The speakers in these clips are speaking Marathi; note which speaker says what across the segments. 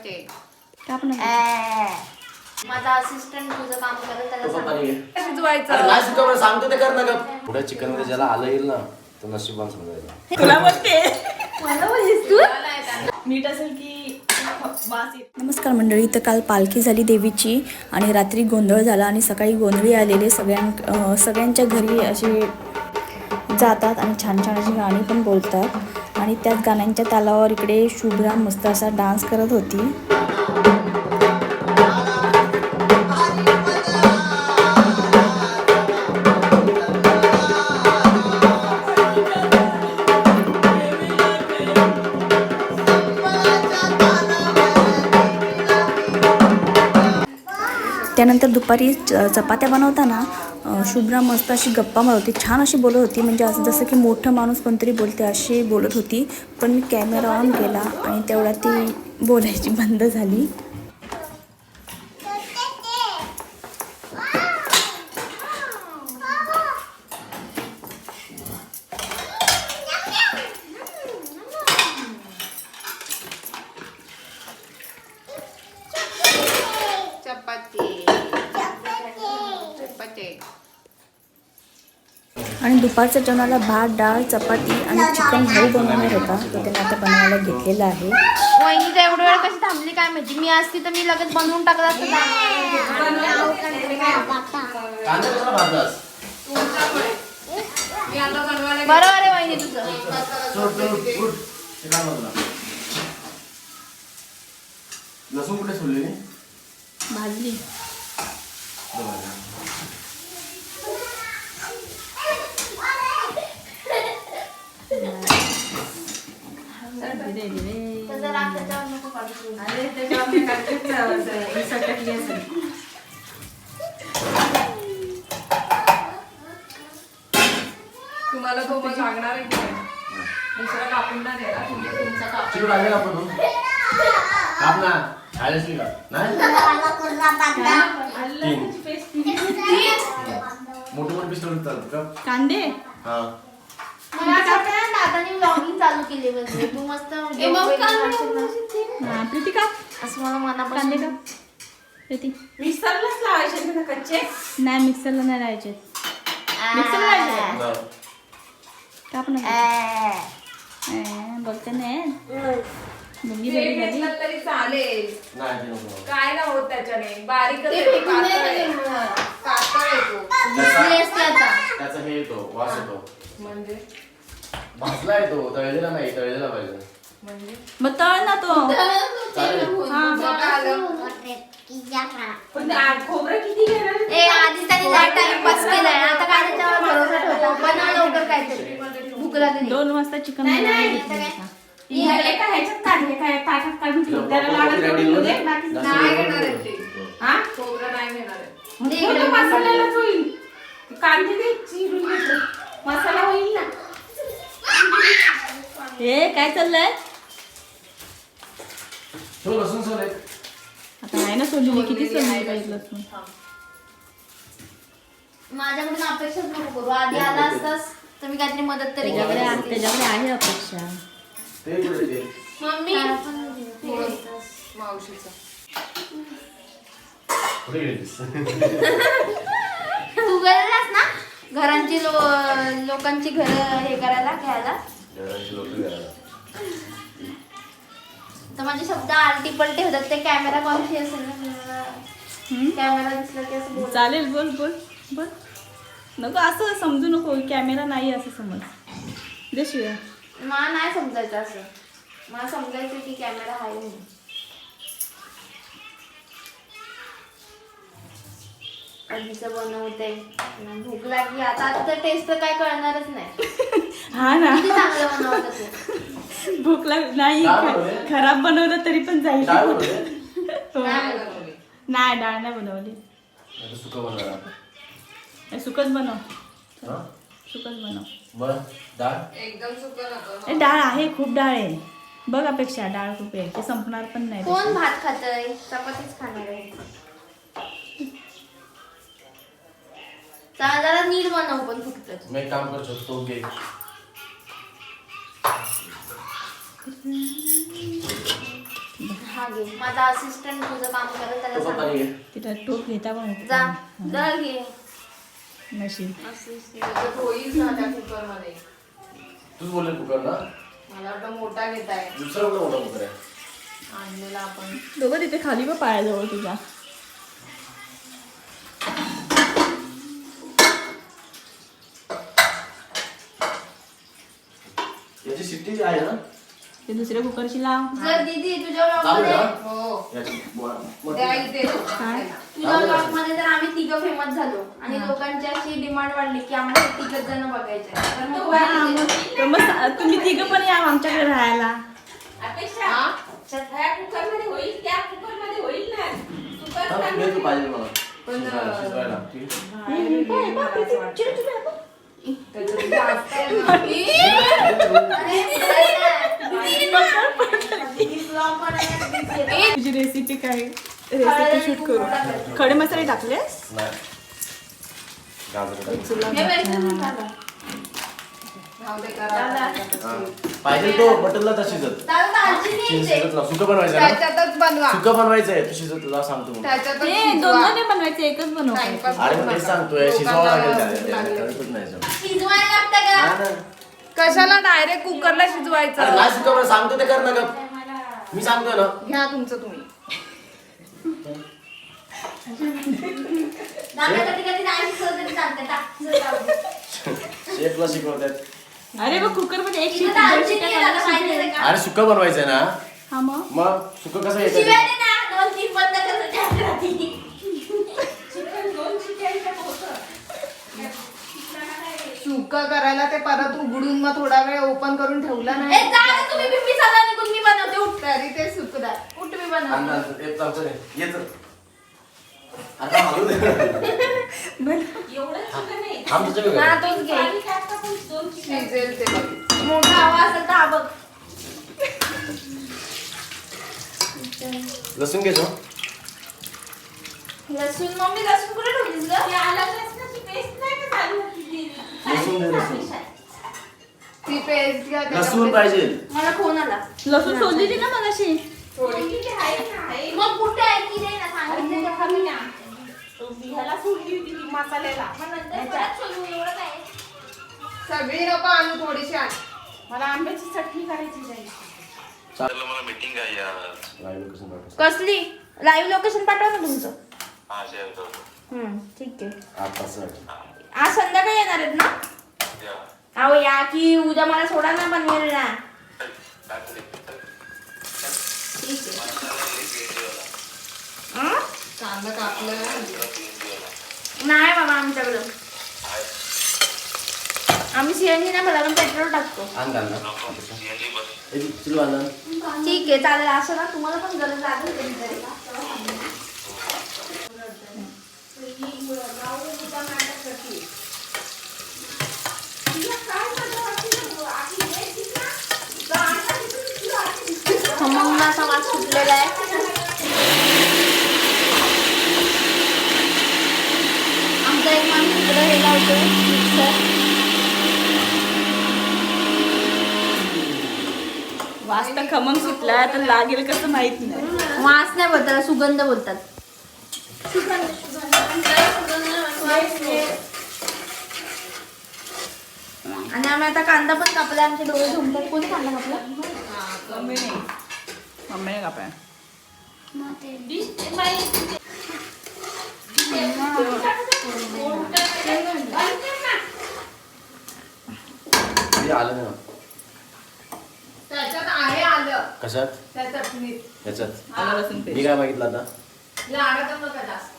Speaker 1: चपाती
Speaker 2: का पण
Speaker 3: माझा असिस्टंट तुझं काम करेल त्याला सांग.
Speaker 1: शिजवायचं.
Speaker 4: नाही शिकवलं सांगतो ते कर ना पुढे चिकनमध्ये ज्याला आलं येईल ना तो नशिबान समजायचं
Speaker 2: तुला बोलते
Speaker 3: मला
Speaker 2: मीठ असेल की वास नमस्कार मंडळी तर काल पालखी झाली देवीची आणि रात्री गोंधळ झाला आणि सकाळी गोंधळी आलेले सगळ्यां अं, सगळ्यांच्या घरी असे जातात आणि छान छान अशी गाणी पण बोलतात. आणि त्याच गाण्यांच्या तालावर इकडे शुभ्रा मस्त असा डान्स करत होती. त्यानंतर दुपारी च- चपात्या बनवताना शुभ्रा मस्त अशी गप्पा मारत होती. छान अशी बोलत होती. म्हणजे असं जसं की मोठं माणूस कोणतरी बोलते अशी बोलत होती. पण मी कॅमेरा ऑन केला आणि तेवढा ती बोलायची बंद झाली
Speaker 1: चपाती चपाती
Speaker 2: आणि दुपारच्या जेवणाला भात डाळ चपाती आणि चिकन भाऊ बनवणार होता. तो त्याने आता बनवायला घेतलेला आहे.
Speaker 3: वहिनी तर एवढं वेळ कशी थांबली काय माहिती? मी असती तर मी लगेच बनवून टाकला असतं.
Speaker 4: कांदा कसा भाजलास
Speaker 1: मी आता बनवायला
Speaker 3: बरोबर आहे वहिनी तुझं?
Speaker 2: भाजली.
Speaker 1: अरे त्याच्यावर मी. ही सटकली असेल. तुम्हाला तो मग लागणार आहे की नाही? दुसरा कापून नाही देणार तुम्ही तुमचा कापून
Speaker 4: आपण तू? काप ना खायलाच नाही का नाही तीन मोठे मोठे पिस्तूल चालतात का
Speaker 2: कांदे
Speaker 4: हा
Speaker 3: मला असं वाटतं ना दादाने vlogging चालू केली बसली तू मस्त ना.
Speaker 2: हा,
Speaker 3: असं मला
Speaker 2: कांदे
Speaker 3: मनापासून
Speaker 2: का? प्रीती.
Speaker 1: मिक्सरलाच लावायचे ना कच्चे?
Speaker 2: नाही मिक्सरला नाही राहायचे मिक्सरला राहायचे
Speaker 4: बरं.
Speaker 2: का पण
Speaker 3: आ.
Speaker 2: बोलते नाही मुलगी
Speaker 1: ते
Speaker 2: बरी झाली.
Speaker 1: घेतलं तरी चालेल.
Speaker 4: नाही ते नको.
Speaker 1: काय ना होत त्याच्याने. बारीकच
Speaker 3: ते
Speaker 1: येतो,
Speaker 3: फेकून
Speaker 1: पातळ
Speaker 3: दे
Speaker 1: येतो.
Speaker 3: ना.
Speaker 1: पातळ येतो
Speaker 3: दिसली असते आता.
Speaker 4: त्याचा हे येतो वास येतो.
Speaker 1: म्हणजे?
Speaker 4: भाजला येतो तळलेला नाही तळलेला पाहिजे
Speaker 1: म्हणजे
Speaker 2: मग तळ ना तो
Speaker 4: चालेल
Speaker 1: बघा आलं. पण ते आ- खोबरं किती घेणार आहे?
Speaker 3: ए आधी त्याने लय टाइमपास केलाय आता काय त्याच्यावर भरोसा ठेवतो बनव लवकर काहीतरी भूक लागली
Speaker 2: दोन वाजता चिकन
Speaker 3: नाही, नाही, काय?
Speaker 1: हे ह्याच्यात काढ, हे काय ताटात काढून ठेव. त्याला
Speaker 4: खोबरं
Speaker 1: लाडत
Speaker 4: किती
Speaker 1: करून
Speaker 4: मध्ये?
Speaker 1: दे. बाकी
Speaker 4: जास्त
Speaker 1: नाही
Speaker 4: खोबरं
Speaker 1: घेणार आहे
Speaker 4: नको.
Speaker 1: ते. हा? खोबरं नाही घेणार आहे.
Speaker 3: दे
Speaker 1: हो
Speaker 3: इकडे
Speaker 1: ना, मसाल्यालाच होईल कांदे दे चिरून घेतो मसाला होईल ना
Speaker 2: हे काय चाललंय
Speaker 4: लसूण एक.
Speaker 2: आता आहे ना किती पाहिजे लसूण
Speaker 3: माझ्याकडून अपेक्षाच नको करू आधी आला असतास तर मी काहीतरी मदत तरी
Speaker 2: त्याच्याकडे
Speaker 3: केली
Speaker 2: आहे-
Speaker 3: असती.
Speaker 2: त्याच्याकडे आहे अपेक्षा
Speaker 4: ते कुठे ते?
Speaker 3: मम्मी
Speaker 1: मावशीचं
Speaker 4: कुठे गेलीस?
Speaker 3: तू गेलेलास ना घरांची लो लोकांची घर हे करायला घ्यायला
Speaker 4: घराला.
Speaker 3: तर माझे शब्द आलटी पलटी होतात ते कॅमेरा कॉन्शियस कॅमेरा दिसला की असं बोल
Speaker 2: चालेल बोल बोल बोल. नको असं समजू नको कॅमेरा नाही असं समज. दे शिव्या.
Speaker 3: मला नाही समजायचं असं. मला समजायचं की कॅमेरा आहे म्हणून. बनवते. भूक लागली. आता आता तर टेस्ट तर काय कळणारच नाही.
Speaker 2: हा ना.
Speaker 3: किती चांगलं बनवतं तू.
Speaker 2: भूक लाग नाही
Speaker 4: डाळ
Speaker 2: ख-
Speaker 4: बनवली?
Speaker 2: खराब बनवलं तरी पण जाईल.
Speaker 4: डाळ बनवली?
Speaker 2: हो.
Speaker 3: नाही
Speaker 1: बनवली.
Speaker 2: नाही डाळ नाही बनवली.
Speaker 4: नाही तर सुकं बनवणार आपण.
Speaker 2: हे सुकच बनव.
Speaker 4: हा?
Speaker 2: सुकच बनव.
Speaker 4: बरं डाळ?
Speaker 1: एकदम सुकं नको.
Speaker 2: ए डाळ आहे खूप डाळ आहे. बघ अपेक्षा डाळ खूप आहे. ते संपणार पण नाही
Speaker 3: कोण. भात खातय? चपातीच खाणार आहे. जरा जरा नीट बनव पण फक्त.
Speaker 4: मी काम करू शकतो घे.
Speaker 3: हा घे. माझा असिस्टंट तुझं काम करत त्याला
Speaker 4: तो
Speaker 3: सांग.
Speaker 2: तिला टोप घेता पण
Speaker 3: जा.
Speaker 2: नाही.
Speaker 3: जा घे.
Speaker 2: नशीब
Speaker 5: त्याच्यात होईल ना त्या कुकरमध्ये
Speaker 4: तूच बोलले कुकर ना
Speaker 5: मला वाटतं मोठा घेताय.
Speaker 4: दुसरा कुठला मोठा कुकर आहे?
Speaker 5: आणलेला आपण.
Speaker 2: दोघं तिथे खाली पण पायाजवळ तुझ्या
Speaker 4: जी आहे ना
Speaker 2: ते दुसऱ्या कुकरची लाव
Speaker 3: जर दीदी तुझ्या
Speaker 4: चालू
Speaker 3: मध्ये
Speaker 4: आहे
Speaker 5: हो
Speaker 4: याची बोळा. मग
Speaker 3: तुझ्या ब्लॉगमध्ये तर आम्ही तिघं फेमस झालो आणि लोकांची अशी डिमांड वाढली की आम्हाला तिघच जण बघायचे तर मग तू
Speaker 2: हा,
Speaker 3: आहे
Speaker 2: मग तर मग सा- तुम्ही तिघं पण या आमच्याकडे राहायला
Speaker 1: अपेक्षा ह्या कुकरमध्ये होईल त्या कुकरमध्ये होईल ना कुकर
Speaker 4: हा, तू पाहिजे मला
Speaker 5: पण,
Speaker 4: शिजवायला-
Speaker 5: अं,
Speaker 4: शिजवायला. ठीक आहे.
Speaker 5: त्याच्यात जास्त आहे ना.
Speaker 2: तुझी रेसिपी काय? रेसिपी शूट करू. खडे मसाले टाकलेस?
Speaker 4: नाही. गाजर टाक.
Speaker 5: राहू दे, करा.
Speaker 4: पाहिजे तो बटनला तर शिजत. सुकं बनवायचं
Speaker 5: बनवा.
Speaker 4: सुकं बनवायचं आहे तू शिजत तुला सांगतो.
Speaker 2: दोन नाही बनवायचे एकच बनवायचे
Speaker 5: टाइमपास
Speaker 4: अरे मग तेच. सांगतोय शिजवावं लागेल नाही
Speaker 5: कशाला डायरेक्ट कुकरला
Speaker 4: अरे
Speaker 5: शिजवायचं
Speaker 4: नाही सुकं बरं, सांगतो ते कर ना. मी सांगतोय ना.
Speaker 5: घ्या तुमचं तुम्ही.
Speaker 3: दादा कधी कधी नाही शिकवलं तरी चालतं टाक जर जाऊ दे.
Speaker 4: शेफला शिकवतात.
Speaker 2: अरे बघ कुकरमध्ये एक
Speaker 3: इथं
Speaker 2: शिट्टी
Speaker 3: तर
Speaker 2: दोन
Speaker 3: आमची
Speaker 2: शिट्ट्या
Speaker 3: नाही दादा
Speaker 2: करायला
Speaker 3: माहिती आहे
Speaker 2: शिकले.
Speaker 3: का?
Speaker 4: अरे सुकं बनवायचंय ना.
Speaker 2: हा मग?
Speaker 4: मग सुकं कसं येतं
Speaker 3: तीन बंद कर त्यात राहती.
Speaker 1: चिकन दोन शिट्ट्यांचं होतं
Speaker 5: सुकं करायला ते परत उघडून मग थोडा वेळ ओपन करून ठेवला
Speaker 3: ए,
Speaker 5: नाही
Speaker 3: जा ना तुम्ही बिंबी सदा निघून मी बनवते उठ.
Speaker 5: तरी ते सुकदार
Speaker 3: उठ मी बनवते.
Speaker 1: एवढं चिकन नाही.
Speaker 3: हा. तोच घे.
Speaker 1: दोन चिकन
Speaker 5: शिजेल ते बघ.
Speaker 3: मोठा आवाज असेल तर हा बघ.
Speaker 4: लसूण
Speaker 3: लसूण मम्मी लसूण कुठे ठेवलीस ग?
Speaker 1: आलं
Speaker 4: लसूण दे, लसूण.
Speaker 5: ती पेस्ट घ्या
Speaker 4: लसूण
Speaker 5: त्याच्यामध्ये.
Speaker 4: पाहिजे.
Speaker 3: मला फोन आला.
Speaker 2: लसूण सोडलेली ना मगाशी.
Speaker 3: मग कुठे आहे? की नाही ना सांगितलं. मग नंतर परत एवढं काय?
Speaker 5: सगळी नको आणू थोडीशी आण
Speaker 1: मला आंब्याची चटणी करायची जाईल.
Speaker 6: चला मला मीटिंग आहे यार
Speaker 4: लाईव्ह लोकेशन पाठव.
Speaker 3: कसली? लाईव्ह लोकेशन पाठवा ना तुमचं.
Speaker 6: हा शेअर करतो.
Speaker 3: हम्म, ठीक आहे.
Speaker 4: झाले.
Speaker 3: आज संध्याकाळी येणार आहेत ना? अहो या की उद्या मला सोडा ना बनवेल ना.
Speaker 6: काय तरी
Speaker 3: ठीक आहे. हं?
Speaker 5: कांदा कापलं
Speaker 3: नाही बाबा आमच्याकडं. आम्ही सीएनजी ना मला पण पेट्रोल टाकतो.
Speaker 4: आण घाल ना.
Speaker 6: सीएनजी बस
Speaker 4: ए, चिलू आण ना.
Speaker 3: ठीक आहे चालेल. असं ना तुम्हाला पण गरज लागेल खमंग असा वास सुटलेला आहे. आमचा एक माणूस इकडे हे लावतोय मिक्सर.
Speaker 2: वास तर खमंग सुटला तर लागेल कसं माहीत नाही.
Speaker 3: वास नाही बोलतात सुगंध बोलतात. आणि आम्ही आता कांदा पण कापला आमचे डोळे झुमतात. कोणी कांदा कापला?
Speaker 2: मम्मीने कापाय
Speaker 4: आलं नाही ना.
Speaker 5: त्याच्यात आहे आलं.
Speaker 4: कशात?
Speaker 5: त्या चटणीत
Speaker 4: याच्यात.
Speaker 2: आलं लसूण
Speaker 4: मी काय मागितलं आता?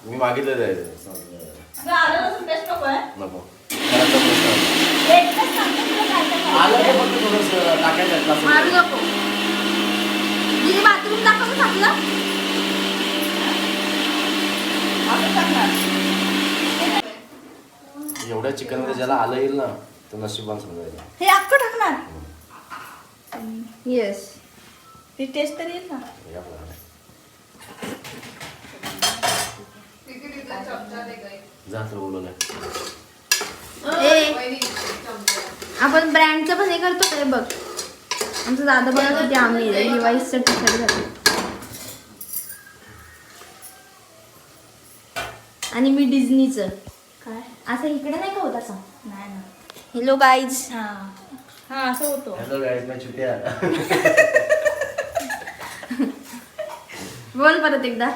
Speaker 4: मी मागितलं
Speaker 2: आलं लसूण पेस्ट नको आहे
Speaker 4: नको. घरात जाऊन बसतो.
Speaker 3: एकच सांगते तुला काय काय करायचं.
Speaker 4: आलं ते फक्त थोडंसं टाकायचं आहे, लसूण.
Speaker 3: मारू नको. दीदी बाथरूम दाखवून टाकलं
Speaker 2: असं टाकणार
Speaker 4: एवढ्या चिकनमध्ये ज्याला आलं येईल ना तो नशिबान समजायचं
Speaker 2: हे अख्खं टाकणार?
Speaker 3: येस
Speaker 2: ती टेस्ट तरी येईल ना.
Speaker 3: आपण ब्रँडचं पण हे करतो काय बघ. आमचं दादा बनवत होते आम्ही रिवाईसचं टी शर्ट घालतो. आणि मी डिझनीच.
Speaker 2: काय?
Speaker 3: असं इकडे नाही का होत असं?
Speaker 2: नाही
Speaker 3: हॅलो गाईज
Speaker 2: हा. असं होतो.
Speaker 4: हॅलो गाईज मी
Speaker 3: बोल परत एकदा.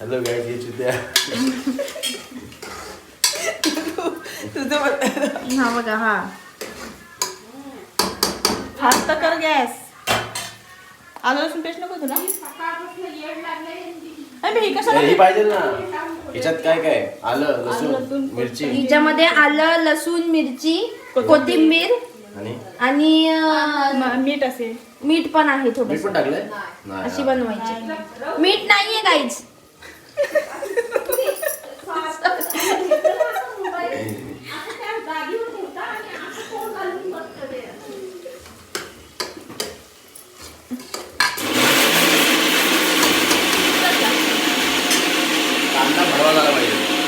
Speaker 4: हॅलो गाईज ये चुतिया
Speaker 2: तुझं
Speaker 3: हा बघा हा.
Speaker 2: फास्ट कर गॅस. आलं लसूण पेस्ट नको तुला? अरे मी हे कशाला
Speaker 4: ही पाहिजे ना. ह्याच्यात काय काय? आलं लसूण
Speaker 2: लसूण,
Speaker 4: मिरची.
Speaker 3: हिच्यामध्ये आलं लसूण मिरची कोथिंबीर.
Speaker 4: आणि?
Speaker 3: आणि अं,
Speaker 2: म- मीठ असेल
Speaker 3: मीठ पण आहे
Speaker 4: मीठ
Speaker 3: थोडस.
Speaker 4: पण टाकलंय नाही.
Speaker 3: अशी. बनवायची. मीठ नाहीये गाईज.
Speaker 4: कांदा भरवा झाला पाहिजे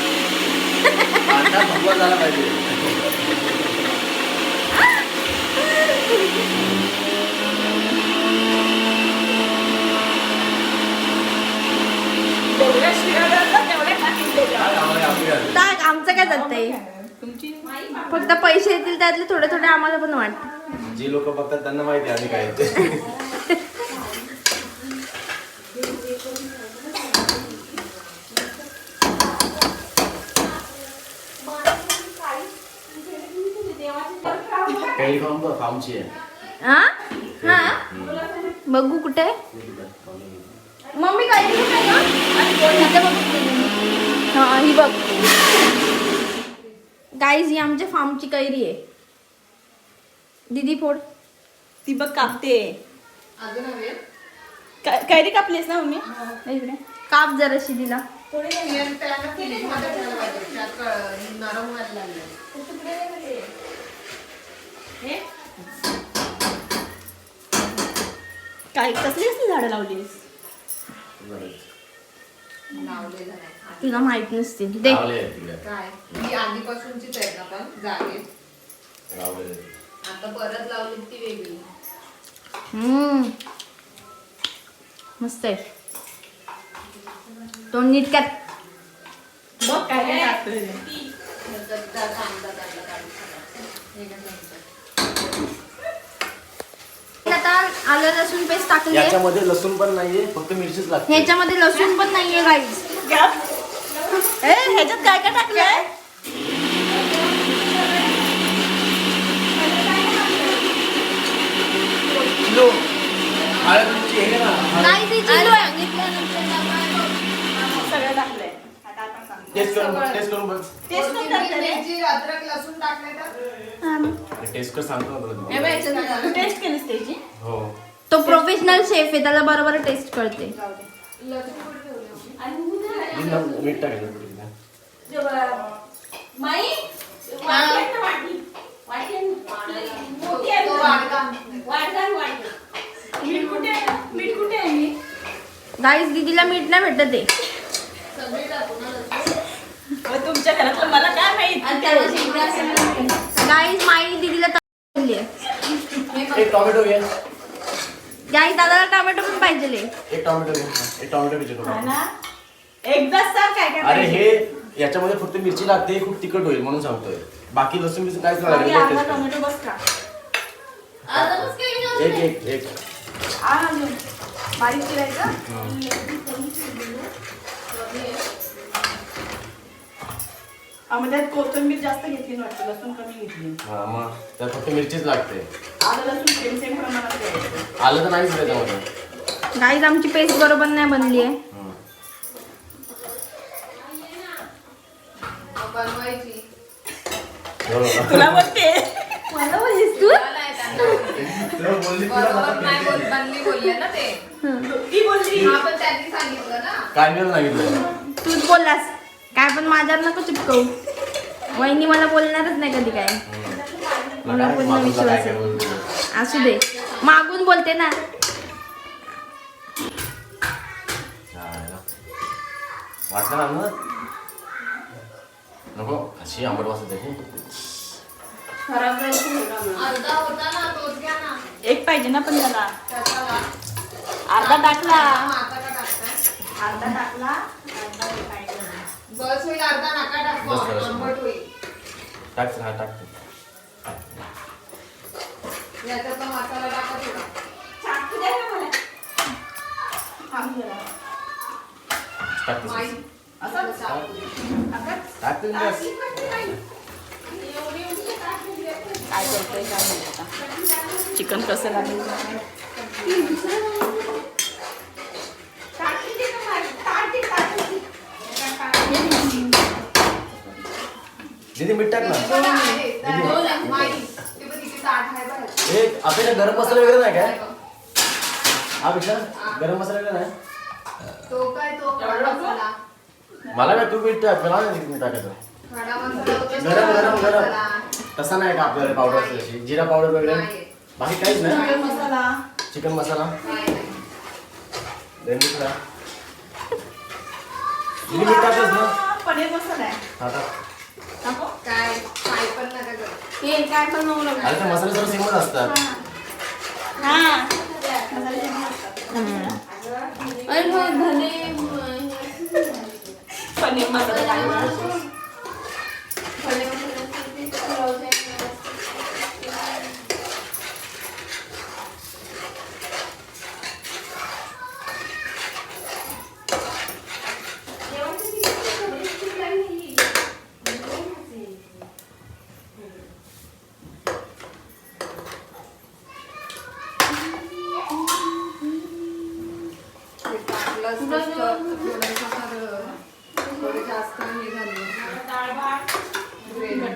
Speaker 4: कांदा भरवा झाला पाहिजे
Speaker 2: जेवढ्या शिव्या द्याल तेवढ्या टाकीन त्याच्यावर.
Speaker 4: काय आम्हाला आपली घाल.
Speaker 3: टाक आमचं काय
Speaker 2: तुमची
Speaker 3: फक्त पैसे येतील त्यातले थोडे थोडे आम्हाला पण वाटत
Speaker 4: जी लोक बघतात त्यांना माहिती आम्ही काय
Speaker 3: हा? हा? बघू कुठे? मम्मी काय हा ही बघ. गाईज ही आमच्या फार्मची कैरी आहे. दीदी फोड.
Speaker 2: ती बघ कापते. कै- कैरी कापलीस ना मम्मी? इकडे.
Speaker 3: काप जराशी दिला
Speaker 2: काय कसली असली झाडं लावलीस?
Speaker 5: लावलेलं नाही.
Speaker 3: तुला माहीत नसतील. दे.
Speaker 4: लावले आहे तिकडे.
Speaker 5: काय? ही आधीपासूनचीच आहेत ना पण? जागेत?
Speaker 4: लावले आहे.
Speaker 5: आता परत लावली ती वेगळी.
Speaker 3: हम्म. मस्त आहे. तो नीट कर.
Speaker 2: बघ काय काय टाकतोय.
Speaker 5: नंतर त्या कांदा त्यातला काढून. टाकायचा. हे काय नंतर.
Speaker 3: आता आलं लसूण पेस्ट टाकली आहे
Speaker 4: याच्यामध्ये लसूण पण नाहीये फक्त मिरचीच लागते.
Speaker 3: ह्याच्यामध्ये लसूण पण नाहीये गाईज
Speaker 2: ए ह्याच्यात काय काय टाकलंय?
Speaker 4: किलो. हळद मिरची हे ना? हळद.
Speaker 3: गाईज ही चिल्लो आहे
Speaker 2: सगळं टाकलंय आता आपण सांगतो.
Speaker 4: टेस्ट करून बघ टेस्ट करून बघ.
Speaker 2: टेस्ट पण
Speaker 5: कोथिंबीर,
Speaker 2: करते रे.
Speaker 5: मिरची अद्रक लसूण टाकले तर
Speaker 4: अरे टेस्ट कर सांगतो ना तुला.
Speaker 5: हे.
Speaker 2: तू टेस्ट केलीस त्याची?
Speaker 4: हो.
Speaker 3: तो प्रोफेशनल शेफ आहे त्याला बरोबर टेस्ट करते
Speaker 4: मी ना मीठ टाकायचं थोडं तिथे.
Speaker 1: माई वाटी आहे ना, वाटी वाटी आहे ना. मोठी आहे
Speaker 5: तो
Speaker 1: ना.
Speaker 5: वाडका.
Speaker 1: वाडगान वाटी
Speaker 2: मीठ कुठे आहे? मीठ कुठे आहे? मी
Speaker 3: गाईज दीदीला मीठ नाही भेटत आहे.
Speaker 2: तुमच्या घरातलं मला काय माहीत?
Speaker 3: गाईज माई दीदीला
Speaker 4: टोमॅटो
Speaker 3: दादाला टोमॅटो पण पाहिजे
Speaker 4: एक टोमॅटो घे. एक टोमॅटो घे
Speaker 2: हा ना? एकदाच सांग काय काय
Speaker 4: अरे. हे याच्यामध्ये फक्त मिरची लागते खूप तिखट होईल म्हणून सांगतोय. बाकी लसूण काहीच लागेल
Speaker 2: अर्धा
Speaker 4: बघ
Speaker 2: टोमॅटो बस का.
Speaker 4: एक एक एक.
Speaker 2: बारीक चिरायचं? हा, मग त्यात कोथिंबीर जास्त घेतली लसूण कमी घेतली.
Speaker 4: हा मग त्यात फक्त मिरचीच लागते.
Speaker 2: आलं लसूण सेम सेम प्रमाणात घ्यायचं.
Speaker 4: आलं तर नाहीच त्याच्यामध्ये
Speaker 3: गाईज आमची पेस्ट बरोबर नाही बनली आहे.
Speaker 4: हं.
Speaker 5: बनवायची.
Speaker 4: हो.
Speaker 2: तुला बोलते.
Speaker 3: मला बोललीस तू?
Speaker 4: तुला बोलली. तुला
Speaker 5: बरोबर
Speaker 4: आता
Speaker 5: नाही बोल बनली बोलले ना ते.
Speaker 2: ती बोलली.
Speaker 5: हा पण त्यांनी सांगितलं ना.
Speaker 4: काय सांगितलं
Speaker 3: तूच बोललास. काय पण माझ्यावर नको चिपकवू. वहिनी मला बोलणारच नाही कधी काय. मला पूर्ण विश्वास आहे. असू दे. मागून बोलते ना.
Speaker 4: वाटलं मग? नको अशी आंबट आहे
Speaker 2: एक पाहिजे ना पण त्याला. अर्धा टाकला. अर्धा टाकला.
Speaker 5: बस होईल अर्धा नाका टाकू.
Speaker 4: बस, बस.
Speaker 5: आंबट होईल.
Speaker 4: टाक हा
Speaker 5: तो मसाला टाका थोडा
Speaker 1: चाकू द्या ना मला.
Speaker 4: टाक
Speaker 5: माई
Speaker 1: असं
Speaker 5: चाकू दे.
Speaker 4: टाक तुम्ही बस.
Speaker 1: टाकली पण ती नाही. एवढी एवढी टाकली दिली आहे.
Speaker 2: काय करतोय? काय माहिती आता. चिकन कसं लागेल
Speaker 1: टाकली ती ना माझी. टाकली, टाकली. एका टाकली.
Speaker 4: दीदी मीठ टाक ना. एक आपल्याला गरम मसाला वगैरे नाही काय? हा. पेक्षा गरम मसाला वगैरे नाही?
Speaker 5: तो काय तो खडा मसाला.
Speaker 4: मला काय तू मीठ टाक. मला नाही मीठ टाकायचं.
Speaker 5: खडा मसाला
Speaker 4: गरम गरम गरम.
Speaker 5: मसाला.
Speaker 4: तसा नाही का आपल्याला पावडर अशी जिरा पावडर वगैरे?
Speaker 5: नाही.
Speaker 4: बाकी काहीच नाही?
Speaker 2: चिकन मसाला.
Speaker 4: चिकन मसाला?
Speaker 5: नाही,
Speaker 4: टाकच ना.
Speaker 2: पनीर मसाला आहे.
Speaker 4: हा टाक
Speaker 5: काय काय पण नका करू.
Speaker 2: हे काय पण नको. लागू.
Speaker 4: अरे ते मसाले सर्व सेमच असतात.
Speaker 2: हा.
Speaker 3: अरे हो धने
Speaker 2: पनीर मसाला. टाकू.
Speaker 3: धने मसाल्याचे ते पुलावचे
Speaker 1: जेवणाची ती थोडी ती लागली.
Speaker 5: ते टाकलं असतं तर थोडंसं तर, थोडं जास्त हे झालं असतं.
Speaker 1: डाळ भात.
Speaker 5: ग्रेव्ही.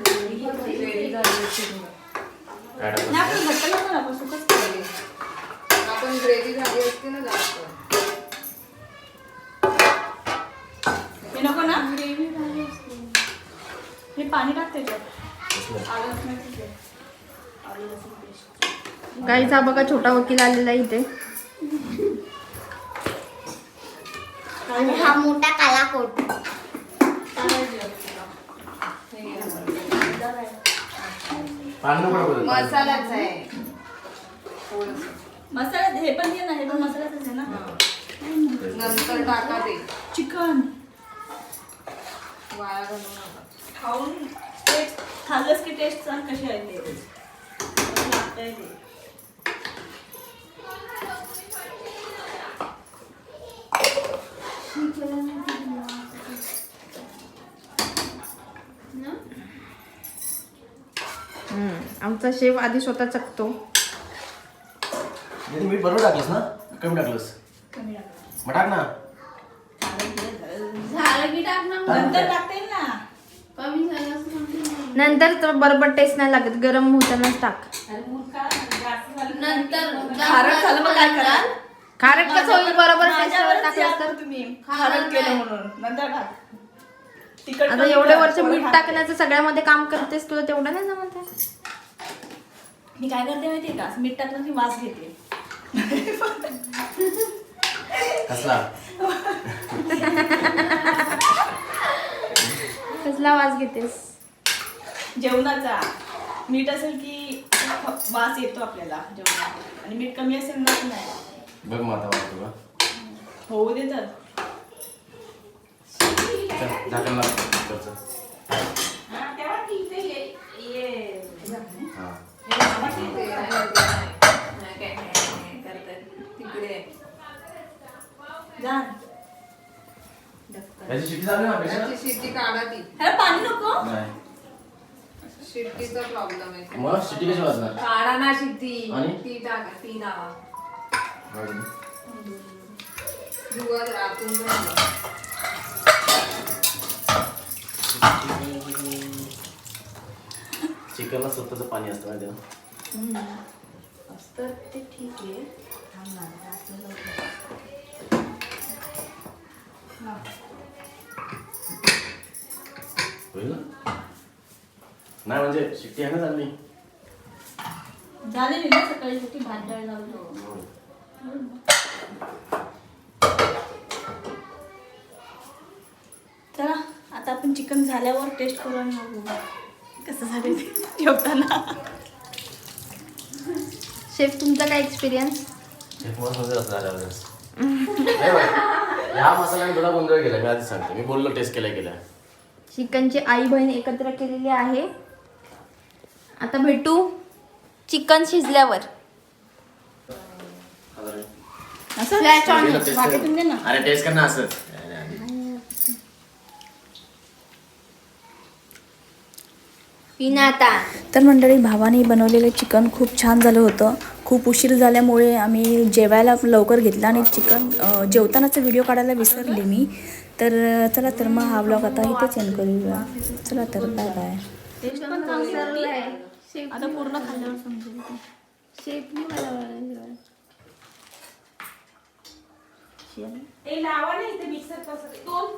Speaker 5: ग्रेव्ही झाली असती.
Speaker 2: आपण घट्ट नको ना, आपण सुकंच करायचं.
Speaker 5: आपण ग्रेव्ही झाली असती ना जास्त
Speaker 2: हे नको ना हे पाणी टाक त्याच्यात
Speaker 4: कसलं?
Speaker 2: आलं लसणाची पेस्ट. आलं लसूण पेस्ट.
Speaker 3: गाईचा बघा छोटा वकील आलेला आहे इथे आणि हा मोठा काला कोट
Speaker 4: पाणी नको टाकू त्यात.
Speaker 5: मसालाच आहे. थोडंसं.
Speaker 2: मसाला हे पण घे ना हे पण मसाल्याच आहे ना.
Speaker 5: नंतर टाका ते.
Speaker 2: चिकन.
Speaker 5: वाया घालू नका.
Speaker 2: खाऊन टेस्ट खाल्लंस की टेस्ट सांग कशी आहे ते. कसं लागतंय ते.
Speaker 3: आमचा शेफ आधी स्वतः चकतो.
Speaker 4: दीदी मीठ बरोबर टाकलंस ना? कमी टाकलंस. मग टाक ना.
Speaker 3: झालं की टाक ना
Speaker 2: नंतर टाकता येईल ना.
Speaker 3: कमी झालं नंतर तर बरोबर टेस्ट नाही लागत गरम होतानाच टाक.
Speaker 1: अरे मुलगा जास्त झालं.
Speaker 3: नंतर
Speaker 2: खारट झालं मग काय कराल
Speaker 3: खारट कसं होईल? बरोबर
Speaker 2: माझ्यावरच
Speaker 3: टाकलं तर.
Speaker 2: तुम्ही.
Speaker 3: खारट
Speaker 2: खारट केलं
Speaker 3: नाही.
Speaker 2: म्हणून. नंतर टाक. तिखट
Speaker 3: आता
Speaker 2: कमी
Speaker 3: एवढे
Speaker 2: कर,
Speaker 3: वर्ष
Speaker 2: थोडं
Speaker 3: मीठ
Speaker 2: टाक.
Speaker 3: टाकण्याचं सगळ्यामध्ये काम करतेस तुला तेवढं नाही जमत आहे.
Speaker 2: मी काय करते माहितीये का? मीठ टाकलं की वास घेते.
Speaker 4: कसला?
Speaker 3: कसला वास घेतेस?
Speaker 2: जेवणाचा. मीठ असेल की वास येतो आपल्याला जेवणात. आणि मीठ कमी असेल ना की नाही.
Speaker 4: बघ मग आता वाटतो का?
Speaker 2: होऊ दे तर.
Speaker 4: झाकण कुकरचं.
Speaker 1: हा, तेव्हा ती इथे ये- ये-
Speaker 4: हा
Speaker 1: ये बाबा ती-
Speaker 5: ते नाही, ते नाही.
Speaker 1: नाही काय, नाही, नाही, करतात.
Speaker 5: तिकडे
Speaker 2: जा
Speaker 4: याची शिट्टी झाली ना पेक्षा
Speaker 5: त्याची शिट्टी काढा ती
Speaker 2: ह्याला पाणी नको
Speaker 4: नाही
Speaker 5: शिट्टीचा प्रॉब्लेम आहे
Speaker 4: मग शिट्टी कशी वाजणार?
Speaker 5: काढा ना शिट्टी
Speaker 4: आणि?
Speaker 5: ती टाका ती लावा
Speaker 4: बरं.
Speaker 5: धुवा जरा आतून धुवा.
Speaker 4: चिकनला स्वतःचं पाणी असतं माहिती ना?
Speaker 2: असतं ते ठीक आहे. आपल्याला हा.
Speaker 4: होईल ना? नाही म्हणजे शिट्टी आहे ना चालली.
Speaker 2: झालेली ना सकाळी किती भात डाळ लावलो. चला आता आपण चिकन झाल्यावर टेस्ट करू आणि मग बघू. कसं झाले ते जेवताना.
Speaker 3: शेफ तुमचा काय एक्सपिरियन्स
Speaker 4: एक माणूस म्हणजे असं झाल्यावर नाही बाई. ह्या मसाल्याने तुला गोंधळ केला मी आधी सांगतो. मी बोललो टेस्ट केल्या केल्या.
Speaker 3: चिकनची आई बहीण एकत्र केलेली आहे. आता भेटू. चिकन शिजल्यावर.
Speaker 4: अरे टेस्ट कर ना
Speaker 3: आता
Speaker 7: तर मंडळी भावाने बनवलेलं चिकन खूप छान झालं होतं. खूप उशीर झाल्यामुळे आम्ही जेवायला लवकर घेतला आणि चिकन जेवतानाचा व्हिडिओ काढायला विसरले मी. तर चला तर मग हा ब्लॉग आता इथेच एंड करूया. चला तर बाय बाय
Speaker 3: आता पूर्ण खाल्ल्यावर समजेल शेफनी मला
Speaker 2: ते लावा ना इथे मिक्सर कसं दोन